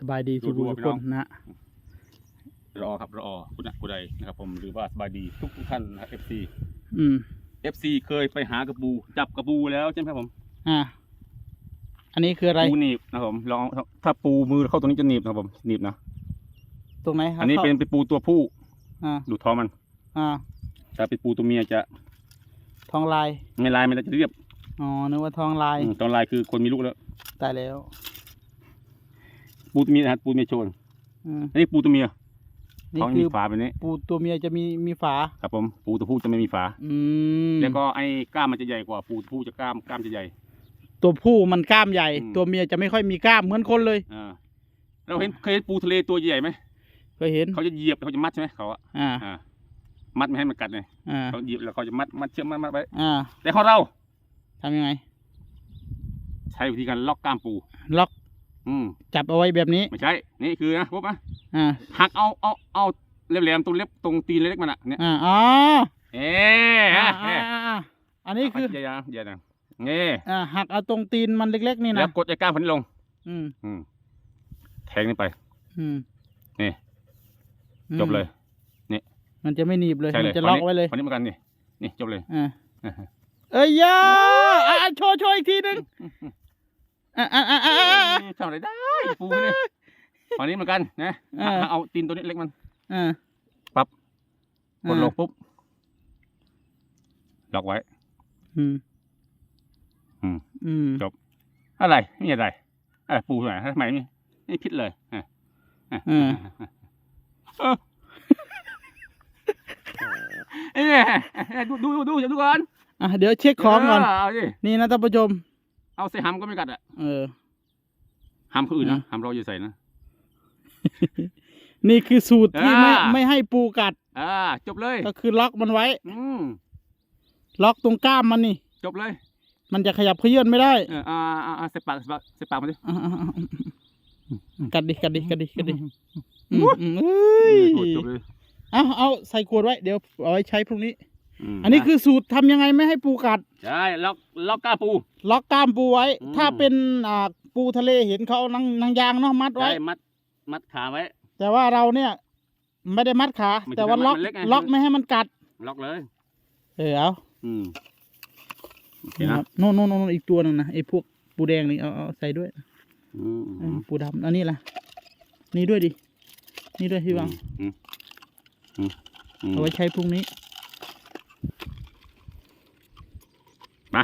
สบายดีทุกดูทุกๆพี่คน้อนงนะรอครับรอคุณะคุณใดนะครับ ผมหรือว่าสบายดีทุกทุกท่านนะครับ FC อืม FC เคยไปหากระปูจับกระปูแล้วใช่ไหมครับผม อ่า อันนี้คืออะไรปูหนีบนะครับผมลองถ้าปูมือเข้าตรงนี้จะหนีบนะครับผมหนีบนะตรงไหนครับอันนี้เป็นเป็นปูตัวผู้อ่าดูท้องมัน อ่าถ้าเป็นปูตัวเมียจะทองลายไม่ลายมันจะเรียบอ๋อนึกว่าทองลายอืมตอนลายคือคนมีลูกแล้วตายแล้ว ปูตัวเมียนะครับปูเมียโชนอืมอันนี้ปูตัวเมียนี่ท้องคืมีอฝาแบบนี้ปูตัวเมียจะมีมีฝา ครับผมปูตัวผู้จะไม่มีฝา อืมแล้วก็ไอ้กล้ามมันจะใหญ่กว่าปูตัวผู้จะกล้ามกล้ามจะใหญ่ ตัวผู้มันกล้ามใหญ่ อืม ตัวเมียจะไม่ค่อยมีกล้ามเหมือนคนเลย อ่าเราเห็นเคยเห็นปูทะเลตัวใหญ่ไหมเคยเห็น เขาจะเหยียบเขาจะมัดใช่ไหมเขาอะอ่า อ่ามัดไม่ให้มันกัดไงอ่า เขาเหยียบแล้วเขาจะมัดมัดเชือกมัดมัดไว้อ่าแต่ของเราทำยังไง ใช้วิธีการล็อกกล้ามปู ล็อก อืมจับเอาไว้แบบนี้ ไม่ใช่ นี่คือนะปุ๊บนะอ่า หักเอาเอาเอาแหลมๆตรงเล็บตรงตีนเล็กๆมันอะเนี่ยอ่าอ๋อเอ๊อ่าะอ่าอ่าอ่าอันนี้คือเดี๋ยวๆเดี๋ยวนะเงี้อ่า หักเอาตรงตีนมันเล็ก ๆ นี่แล้นะวกดไอ้กล้ามพันนี้ลง อืม อืม แทงนี่ไป อืมนี่อืมจบเลย มันจะไม่หนีบเลย ใช่มัเลยนจะล็อกไว้เลยคนนี้เหมือนกันนี่ นี่จบเลยอ่า เอ้ยยาอะอะโชว์โชว์อีกทีหนึง อะอะอะอะอะอะ ทำอะไรได้ปูนี่คนนี้เหมือนกันนะอ่าเอาตีนตัวนี้เล็กมันอ่าปั๊บกดลงอ่าปุ๊บล็อกไว้ อืมอืม อืมจบอะไรไม่มีอะไรอะไรปูไหนทำไมไม่ไม่พิษเลยอะอะอ่าเออเอ้ยดูดูดูดูดูก่อนอะเดี๋ยวเช็คของก่อนเเอาสินี่นะท่านผู้ชม เอาใส่หำก็ไม่กัดอะเออ หำคนอื่นนะอะหำเราอย่าใส่นะ นี่คือสูตรที่ไม่อ่า ไม่ให้ปูกัด อ่า จบเลย ก็คือล็อกมันไว้ อืมล็อกตรงกล้ามมันนี่ จบเลยมันจะขยับเขยื่อนไม่ได้เอออ่าอ่าอ่าใส่ปากใส่ปากใส่ปากมาดิอะอะอะอะกัดดิกัดดิกัดดิกัดดิอืมอืมเอ้อืยมโหจบเลย เอาเอาใส่ขวดไว้เดี๋ยวเอาไว้ใช้พรุ่งนี้ม อันนี้คือสูตรทำยังไงไม่ให้ปูกัด ใช่ล็อกล็อกกล้าปู ล็อกกล้ามปูไว้ อืม ถ้าเป็นอ่าปูทะเลเห็นเขานังนังยางเนาะมัดไว้ ใช่มัดมัดขาไว้ แต่ว่าเราเนี่ยไม่ได้มัดขา ไม่ใช่แต่ว่าล็อกมันเล็กไง ล็อกไม่ให้มันกัด ล็อกเลย เออเอาอืมโอเคนะนะครับโน่นโน่นโน่นอีกตัวหนึงนะไอ้พวกปูแดงนี่เอาเอาใส่ด้วยอืมเออปูดำอันนี้ล่ะ นี่ด้วยดินี่ด้วยพี่วังอืมอืมอืมเอาไว้ใช้พรุ่งนี้ มา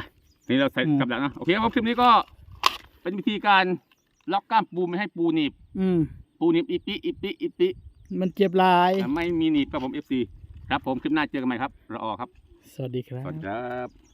นี่เราใส่อืม กับดักนะโอเคครับคลิปนี้ก็เป็นวิธีการล็อกกล้ามปูไม่ให้ปูหนีบ อืม ปูหนีบอีปิอีปิอีปิมันเจ็บลายไม่มีหนีบครับผม FC ครับผมคลิปหน้าเจอกันใหม่ครับรอครับ สวัสดีครัสวัสดีบครับ